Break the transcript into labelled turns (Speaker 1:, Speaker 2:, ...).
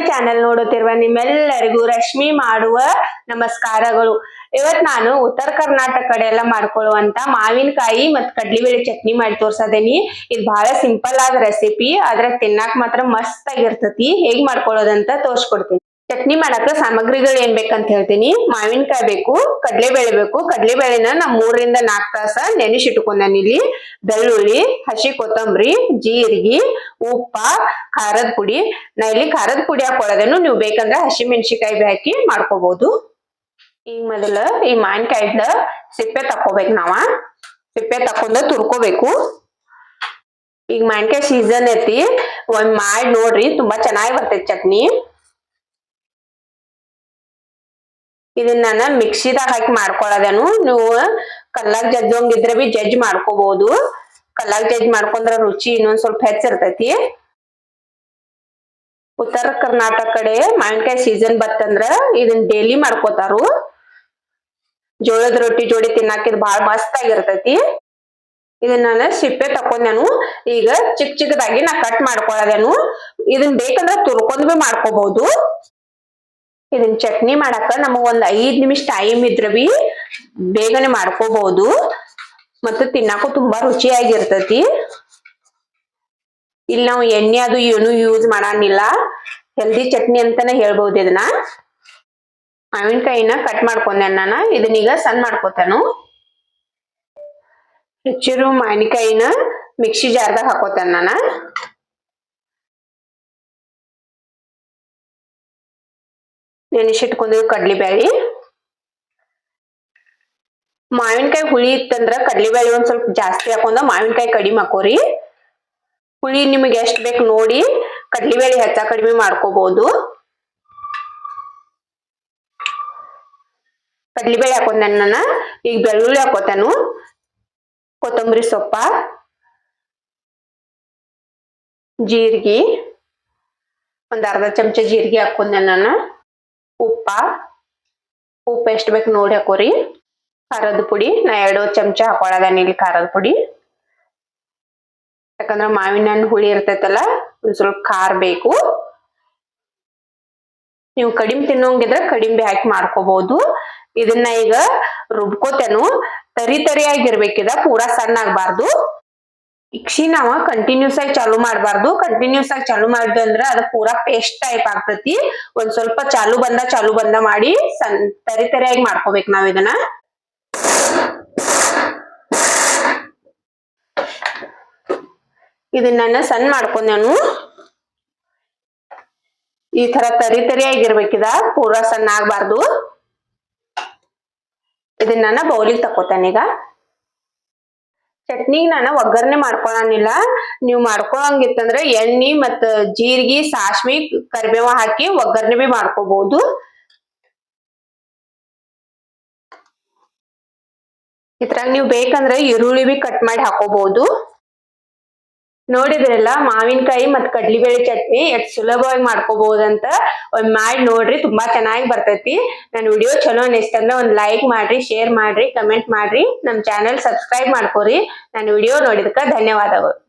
Speaker 1: Channel ನೋಡುತ್ತಿರುವ ನಿಮ್ಮೆಲ್ಲರಿಗೂ ರಶ್ಮಿ ಮಾಡುವ ನಮಸ್ಕಾರಗಳು. ಇವತ್ ನಾನು ಉತ್ತರ ಕರ್ನಾಟಕ ಕಡೆ ಎಲ್ಲ ಮಾಡ್ಕೊಳ್ಳುವಂತ ಮಾವಿನಕಾಯಿ ಮತ್ ಕಡ್ಲಿಬೇಳೆ ಚಟ್ನಿ ಮಾಡಿ ತೋರ್ಸದೇನಿ. ಇದು ಬಹಳ ಸಿಂಪಲ್ ಆದ ರೆಸಿಪಿ ಆದ್ರೆ ತಿನ್ನಾಕ್ ಮಾತ್ರ ಮಸ್ತ್ ಆಗಿರ್ತತಿ. ಹೇಗ್ ಮಾಡ್ಕೊಳ್ಳೋದಂತ ತೋರ್ಸ್ಕೊಡ್ತೀನಿ. ಚಟ್ನಿ ಮಾಡಾಕ ಸಾಮಗ್ರಿಗಳು ಏನ್ ಬೇಕಂತ ಹೇಳ್ತೀನಿ. ಮಾವಿನಕಾಯಿ ಬೇಕು, ಕಡ್ಲೆಬೇಳೆ ಬೇಕು. ಕಡ್ಲೆಬೇಳೆನ ನಾ ಮೂರರಿಂದ ನಾಲ್ಕು ತಾಸ ನೆನೆಸಿಟ್ಕೊಂಡಾನ ಇಲ್ಲಿ. ಬೆಳ್ಳುಳ್ಳಿ, ಹಸಿ ಕೊತ್ತಂಬರಿ, ಜೀರಿಗೆ, ಉಪ್ಪ, ಖಾರದ ಪುಡಿ. ನಾ ಇಲ್ಲಿ ಖಾರದ ಪುಡಿ ಹಾಕೊಳ್ಳೋದನ್ನು ನೀವು ಬೇಕಂದ್ರೆ ಹಸಿ ಮೆಣಸಿಕಾಯಿ ಹಾಕಿ ಮಾಡ್ಕೋಬಹುದು ಈಗ ಮೊದಲ ಈ ಮಾವಿನಕಾಯಿದ ಸಿಪ್ಪೆ ತಕ್ಕೋಬೇಕು ನಾವ. ಸಿಪ್ಪೆ ತಕೊಂಡ ತುರ್ಕೋಬೇಕು. ಈಗ ಮಾವಿನಕಾಯಿ ಸೀಸನ್ ಐತಿ. ಒಂದ್ ಮಾಡಿ ನೋಡ್ರಿ, ತುಂಬಾ ಚೆನ್ನಾಗಿ ಬರ್ತೈತಿ ಚಟ್ನಿ. ಇದನ್ನ ನಾನು ಮಿಕ್ಸಿದಾಗ ಹಾಕಿ ಮಾಡ್ಕೊಳ್ಳೋದೇನು ನೀವು ಕಲ್ಲಾಗ್ ಜಜ್ಜೋಂಗಿದ್ರೆ ಬಿ ಜಜ್ಜ್ ಮಾಡ್ಕೋಬಹುದು ಕಲ್ಲಾಗ್ ಜಜ್ಜ್ ಮಾಡ್ಕೊಂಡ್ರ ರುಚಿ ಇನ್ನೊಂದ್ ಸ್ವಲ್ಪ ಹೆಚ್ಚಿರ್ತೈತಿ. ಉತ್ತರ ಕರ್ನಾಟಕ ಕಡೆ ಮಾವಿನಕಾಯಿ ಸೀಸನ್ ಬತ್ತಂದ್ರ ಇದನ್ನ ಡೈಲಿ ಮಾಡ್ಕೋತಾರು. ಜೋಳದ ರೊಟ್ಟಿ ಜೋಡಿ ತಿನ್ನಾಕ ಇದು ಬಹಳ ಮಸ್ತ್ ಆಗಿರ್ತೈತಿ ಇದನ್ನ ನಾನು ಸಿಪ್ಪೆ ತಕೊಂಡೇನು ಈಗ ಚಿಕ್ಕ ಚಿಕ್ಕದಾಗಿ ನಾ ಕಟ್ ಮಾಡ್ಕೊಳ್ಳೋದೇನು ಇದನ್ನ ಬೇಕಂದ್ರ ತುರ್ಕೊಂಡ್ ಬಿ ಮಾಡ್ಕೋಬಹುದು ಇದನ್ ಚಟ್ನಿ ಮಾಡಾಕ ನಮಗ್ ಒಂದ್ ಐದ್ ನಿಮಿಷ ಟೈಮ್ ಇದ್ರ ಬಿ ಬೇಗನೆ ಮಾಡ್ಕೋಬಹುದು ಮತ್ತು ತಿನ್ನಾಕು ತುಂಬಾ ರುಚಿಯಾಗಿರ್ತತಿ. ಇಲ್ಲಿ ನಾವು ಎಣ್ಣೆ ಅದು ಏನು ಯೂಸ್ ಮಾಡಂಗಿಲ್ಲ. ಹೆಲ್ದಿ ಚಟ್ನಿ ಅಂತಾನೆ ಹೇಳ್ಬಹುದು ಇದನ್ನ. ಮಾವಿನಕಾಯಿನ ಕಟ್ ಮಾಡ್ಕೊಂಡೆ ನಾನು. ಇದನ್ನೀಗ ಸಣ್ಣ ಮಾಡ್ಕೋತಾನು. ಹೆಚ್ಚಿರು ಮಾವಿನಕಾಯಿನ ಮಿಕ್ಸಿ ಜಾರ್ದಾಗ ಹಾಕೋತಾನ ನಾನು. ನೆನೆಸಿಟ್ಕೊಂಡಿವ್ ಕಡ್ಲಿಬ್ಯಾಳಿ? ಮಾವಿನಕಾಯಿ ಹುಳಿ ಇತ್ತಂದ್ರ ಕಡ್ಲಿಬ್ಯಾಳಿ ಒಂದ್ ಸ್ವಲ್ಪ ಜಾಸ್ತಿ ಹಾಕೊಂಡ ಮಾವಿನಕಾಯಿ ಕಡಿಮೆ ಹಾಕೋರಿ. ಹುಳಿ ನಿಮಗೆ ಎಷ್ಟ್ ಬೇಕು ನೋಡಿ ಕಡ್ಲಿಬ್ಯಾಳಿ ಹೆಚ್ಚ ಕಡಿಮೆ ಮಾಡ್ಕೋಬಹುದು ಕಡ್ಲಿಬೇಳೆ ಹಾಕೊಂಡೆ ನಾನು ಈಗ ಬೆಳ್ಳುಳ್ಳಿ ಹಾಕೋತಾನು. ಕೊತ್ತಂಬರಿ ಸೊಪ್ಪ. ಜೀರಿಗೆ. ಒಂದ್ ಅರ್ಧ ಚಮಚ ಜೀರಿಗೆ ಹಾಕೊಂಡೆ ನಾನು ಉಪ್ಪ, ಉಪ್ಪು ಎಷ್ಟು ಬೇಕು ನೋಡಿ ಹಾಕೋರಿ. ಖಾರದ ಪುಡಿ, ನಾ ಎರಡು ಚಮಚ ಹಾಕೊಳ್ಳೋದೇನ ಇಲ್ಲಿ ಖಾರದ ಪುಡಿ. ಯಾಕಂದ್ರೆ ಮಾವಿನ ಹಣ್ಣು ಹುಳಿ ಇರ್ತೈತಲ್ಲ, ಒಂದ್ ಸ್ವಲ್ಪ ಖಾರ ಬೇಕು. ನೀವು ಕಡಿಮೆ ತಿನ್ನೋಂಗಿದ್ರೆ ಕಡಿಮೆ ಹಾಕಿ ಮಾಡ್ಕೋಬಹುದು ಇದನ್ನ ಈಗ ರುಬ್ಕೋತೇನು, ತರಿ ತರಿಯಾಗಿರ್ಬೇಕಿದ, ಪೂರಾ ಸಣ್ಣ ಆಗ್ಬಾರ್ದು ಇಕ್ಷಿ ನಾವ ಕಂಟಿನ್ಯೂಸ್ ಆಗಿ ಚಾಲು ಮಾಡಬಾರ್ದು. ಕಂಟಿನ್ಯೂಸ್ ಆಗಿ ಚಾಲು ಮಾಡಿದ್ವಿ ಅಂದ್ರ ಅದ ಪೂರಾ ಪೇಸ್ಟ್ ಟೈಪ್ ಆಗ್ತತಿ. ಒಂದ್ ಸ್ವಲ್ಪ ಚಾಲು ಬಂದ ಚಾಲು ಬಂದ ಮಾಡಿ ಸನ್ ತರಿ ತರಿಯಾಗಿ ಮಾಡ್ಕೋಬೇಕು ನಾವ್ ಇದನ್ನ. ಇದನ್ನ ನಾನು ಸಣ್ಣ ನಾನು. ಈ ತರ ತರಿ ತರಿಯಾಗಿರ್ಬೇಕಿದ ಪೂರಾ ಸಣ್ಣ ಆಗ್ಬಾರ್ದು. ಇದನ್ನ ನಾನು ಬೌಲಿಗೆ ಈಗ. ಚಟ್ನಿಗ್ ನಾನು ಒಗ್ಗರಣೆ ಮಾಡ್ಕೊಳಂಗಿಲ್ಲ. ನೀವು ಮಾಡ್ಕೊಳಂಗಿತ್ತಂದ್ರೆ ಎಣ್ಣಿ ಮತ್ತ ಜೀರಿಗೆ, ಸಾಸ್ವಿ, ಕರಿಬೇವ ಹಾಕಿ ಒಗ್ಗರಣೆ ಬಿ ಮಾಡ್ಕೋಬಹುದು ಇದ್ರಾಗ ನೀವು ಬೇಕಂದ್ರೆ ಈರುಳ್ಳಿ ಬಿ ಕಟ್ ಮಾಡಿ ಹಾಕೋಬಹುದು ನೋಡಿದ್ರಲ್ಲ ಮಾವಿನಕಾಯಿ ಮತ್ ಕಡ್ಲಿಬೇಳೆ ಚಟ್ನಿ ಎಷ್ಟ್ ಸುಲಭವಾಗಿ ಮಾಡ್ಕೋಬಹುದಂತ ಒಂದ್ ಮಾಡಿ ನೋಡ್ರಿ, ತುಂಬಾ ಚೆನ್ನಾಗಿ ಬರ್ತೈತಿ. ನನ್ ವಿಡಿಯೋ ಚಲೋ ಅನಿಸ್ತಂದ್ರ ಒಂದ್ ಲೈಕ್ ಮಾಡ್ರಿ ಶೇರ್ ಮಾಡ್ರಿ ಕಮೆಂಟ್ ಮಾಡ್ರಿ. ನಮ್ ಚಾನೆಲ್ ಸಬ್ಸ್ಕ್ರೈಬ್ ಮಾಡ್ಕೋರಿ. ನನ್ ವಿಡಿಯೋ ನೋಡಿದಕ್ಕ ಧನ್ಯವಾದಗಳು.